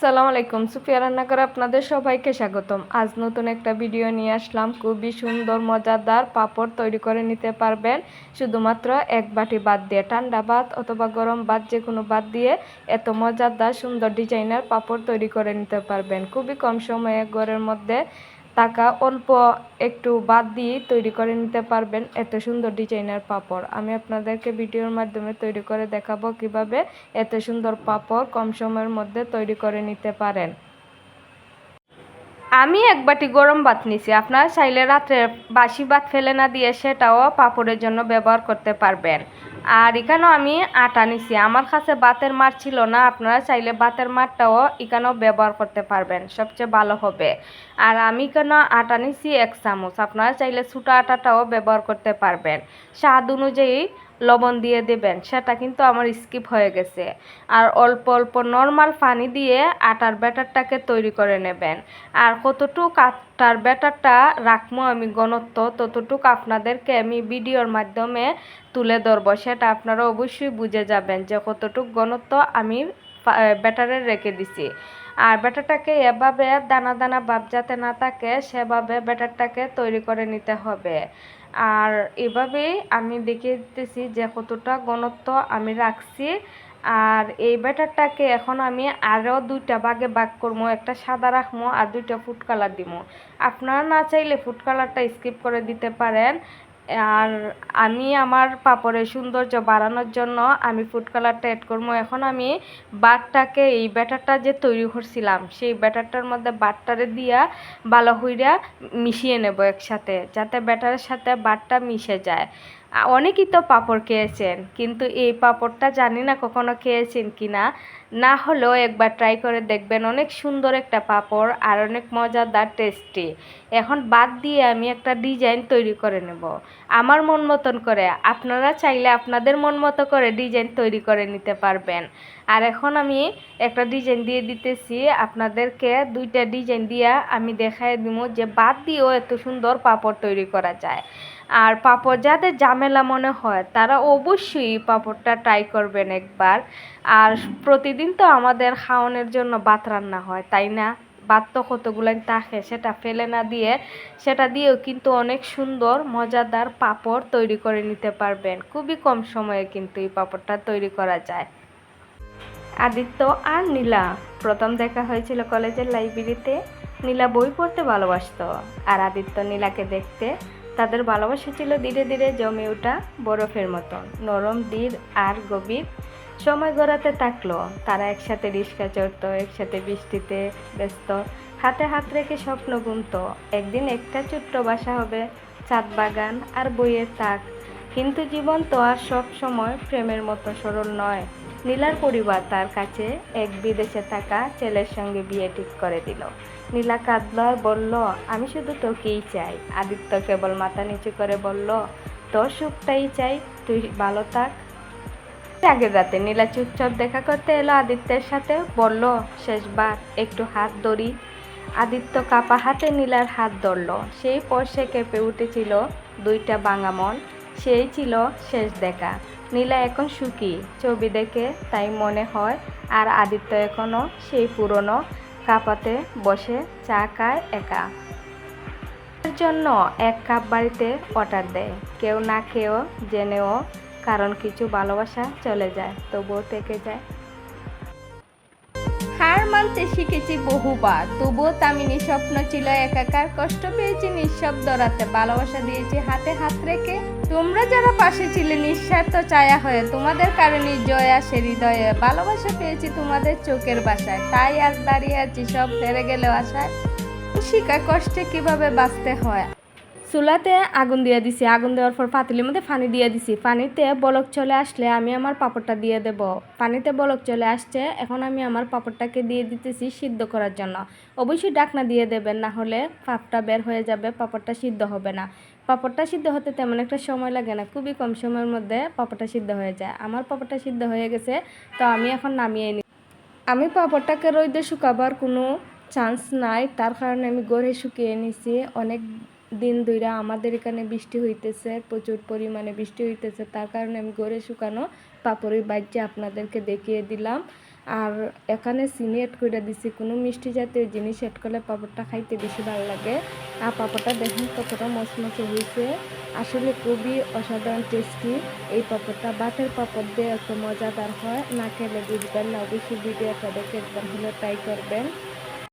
আসসালামু আলাইকুম। সুফিয়া রান্না করে আপনাদের সবাইকে স্বাগতম। আজ নতুন একটা ভিডিও নিয়ে আসলাম। খুবই সুন্দর, মজাদার পাপড় তৈরি করে নিতে পারবেন। শুধুমাত্র এক বাটি বাদ দিয়ে, ঠান্ডা বাদ অথবা গরম বাদ যে কোনো ভাত দিয়ে এত মজাদার, সুন্দর ডিজাইনার পাপড় তৈরি করে নিতে পারবেন। খুবই কম সময়ে ঘরের মধ্যে টাকা অল্প একটু বাদ দিয়ে তৈরি করে নিতে পারবেন এত সুন্দর ডিজাইনার পাপড়। আমি আপনাদেরকে ভিডিওর মাধ্যমে তৈরি করে দেখাবো কীভাবে এত সুন্দর পাপড় কম সময়ের মধ্যে তৈরি করে নিতে পারেন। আমি এক বাটি গরম ভাত নিছি, আপনারা চাইলে রাত্রে বাসি ভাত ফেলে না দিয়ে সেটাও পাপড়ের জন্য ব্যবহার করতে পারবেন। আর এখানেও আমি আটা নিছি। আমার কাছে বাতের মার ছিল না, আপনারা চাইলে বাতের মারটাও এখানেও ব্যবহার করতে পারবেন, সবচেয়ে ভালো হবে। আর আমি কেন আটা নিছি? এক চামচ। আপনারা চাইলে ছোটো আটাটাও ব্যবহার করতে পারবেন। স্বাদ অনুযায়ী লবণ দিয়ে দেবেন, সেটা কিন্তু আমার স্কিপ হয়ে গেছে। আর অল্প অল্প নর্মাল পানি দিয়ে আটার ব্যাটারটাকে তৈরি করে নেবেন। আর কতটুক আটার ব্যাটারটা রাখব আমি ঘনত্ব ততটুক আপনাদেরকে আমি ভিডিওর মাধ্যমে তুলে ধরবো। সেটা আপনারা অবশ্যই বুঝে যাবেন যে কতটুক ঘনত্ব আমি ব্যাটারে রেখে দিছি। আর ব্যাটারটাকে এভাবে দানা দানা ভাব যাতে না থাকে, সেভাবে ব্যাটারটাকে তৈরি করে নিতে হবে। আর এভাবেই আমি দেখিয়ে দিতেছি যে কতটা ঘনত্ব আমি রাখছি। আর এই ব্যাটারটাকে এখন আমি আরও দুইটা ভাগে ভাগ করব, একটা সাদা রাখব আর দুইটা ফুড কালার দিব। আপনারা না চাইলে ফুড কালারটা স্কিপ করে দিতে পারেন। আর আমি আমার পাপড়ের সৌন্দর্য বাড়ানোর জন্য আমি ফুড কালারটা অ্যাড করব। এখন আমি বাটটাকে এই ব্যাটারটা যে তৈরি করছিলাম, সেই ব্যাটারটার মধ্যে বাটটারে দিয়া ভালো হইরা মিশিয়ে নেব একসাথে, যাতে ব্যাটারের সাথে বাটটা মিশে যায়। অনেকেই তো পাপড় খেয়েছেন, কিন্তু এই পাপড়টা জানি না কখনো খেয়েছেন কি না না হলেও একবার ট্রাই করে দেখবেন অনেক সুন্দর একটা পাপড় আর অনেক মজাদার টেস্টি এখন বাদ দিয়ে আমি একটা ডিজাইন তৈরি করে নেব। আমার মন মতন করে, আপনারা চাইলে আপনাদের মন মতো করে ডিজাইন তৈরি করে নিতে পারবেন। আর এখন আমি একটা ডিজাইন দিয়ে দিতেছি, আপনাদেরকে দুইটা ডিজাইন দিয়ে আমি দেখাই দিব যে বাদ দিয়েও এত সুন্দর পাপড় তৈরি করা যায়। আর পাপড় যাদের ঝামেলা মনে হয়, তারা অবশ্যই পাপড়টা ট্রাই করবেন একবার। আর প্রতিদিন তো আমাদের খাওয়ানোর জন্য ভাত রান্না হয়, তাই না? ভাত তো কতগুলো থাকে, সেটা ফেলে না দিয়ে, সেটা দিয়েও কিন্তু অনেক সুন্দর, মজাদার পাপড় তৈরি করে নিতে পারবেন। খুবই কম সময়ে কিন্তু এই পাপড়টা তৈরি করা যায়। আদিত্য আর নীলা, প্রথম দেখা হয়েছিল কলেজের লাইব্রেরিতে। নীলা বই পড়তে ভালোবাসতো, আর আদিত্য নীলাকে দেখতে তাদের ভালোবাসা ছিল ধীরে ধীরে জমে ওঠা বরফের মতন, নরম দৃঢ় আর গভীর। সময় গড়াতে থাকল। তারা একসাথে রিক্সা চড়তো, একসাথে বৃষ্টিতে ব্যস্ত, হাতে হাত রেখে স্বপ্ন বুনত একদিন একটা ছোট্ট বাসা হবে চাঁদ বাগান আর বইয়ের তাক। কিন্তু জীবন তো আর সব সময় প্রেমের মতো সরল নয়। নীলার পরিবার তার কাছে এক বিদেশে থাকা ছেলের সঙ্গে বিয়ে ঠিক করে দিল। নীলা কাঁদল আর বলল, আমি শুধু তোকেই চাই। আদিত্য কেবল মাথা নিচু করে বলল, তোর সুখটাই চাই, তুই ভালো থাক। আগের রাতে নীলা চুপচাপ দেখা করতে এলো আদিত্যের সাথে। বলল, শেষবার একটু হাত ধরি। আদিত্য কাপা হাতে নীলার হাত ধরল। সেই পর সে কেঁপে উঠেছিল দুইটা বাঙামন সেই ছিল শেষ দেখা। নীলা এখন সুখী, ছবি দেখে তাই মনে হয়, আর আদিত্য এখনও সেই পুরনো কাপাতে বসে চা খায় একা। জন্য এক কাপ বাড়িতে অর্ডার দেয়। কেউ না কেউ জেনেও কারণ কিছু ভালোবাসা চলে যায়, তবুও থেকে যায়। হার মানতে শিখেছি বহুবার, তবুও তামিনী স্বপ্ন ছিল একাকার কষ্ট পেয়েছি নিঃশব্দ রাতে। ভালোবাসা দিয়েছি হাতে হাত রেখে। তোমরা যারা পাশে ছিলে, নিঃস্বার্থ ছায়া হয়ে, তোমাদের কারণে জয় আসে হৃদয়ে। ভালোবাসা পেয়েছি তোমাদের চোখের বাসায়, তাই আজ দাঁড়িয়ে আছি সব হেরে গেলেও আশায়। শিকা কষ্টে কীভাবে বাঁচতে হয়? চুলাতে আগুন দিয়ে দিছি। আগুন দেওয়ার পর পাতিলের মধ্যে পানি দিয়ে দিছি। পানিতে বলক চলে আসলে আমি আমার পাপড়টা দিয়ে দেব। পানিতে বলক চলে আসছে, এখন আমি আমার পাপড়টাকে দিয়ে দিতেছি সিদ্ধ করার জন্য। অবশ্যই ডাকনা দিয়ে দেবেন, না হলে পাপটা বের হয়ে যাবে, পাপড়টা সিদ্ধ হবে না। পাপড়টা সিদ্ধ হতে তেমন একটা সময় লাগে না, খুবই কম সময়ের মধ্যে পাপড়টা সিদ্ধ হয়ে যায়। আমার পাপড়টা সিদ্ধ হয়ে গেছে, তো আমি এখন নামিয়ে নিই আমি পাপড়টাকে রোদে শুকাবার কোনো চান্স নাই, তার কারণে আমি গড়ে শুকিয়ে নিছি। অনেক দিন ধইরা আমাদের এখানে বৃষ্টি হইতেছে, প্রচুর পরিমাণে বৃষ্টি হইতেছে। তার কারণে আমি গড়ে শুকানো পাপড়ের বাজ্যে আপনাদেরকে দেখিয়ে দিলাম। আর এখানে চিনি এড করে দিছি, কোনো মিষ্টি জাতীয় জিনিস এড করলে পাপড়টা খাইতে বেশি ভালো লাগে। আর পাপড়টা দেখুন কতটা মচমচে হয়েছে আসলে খুবই অসাধারণ টেস্টি এই পাপড়টা বাতের পাপড় দিয়ে এত মজাদার হয়, না খেলে বুঝবেন না। অবশ্যই ভিডিওটা দেখে একবার হলে ট্রাই করবেন।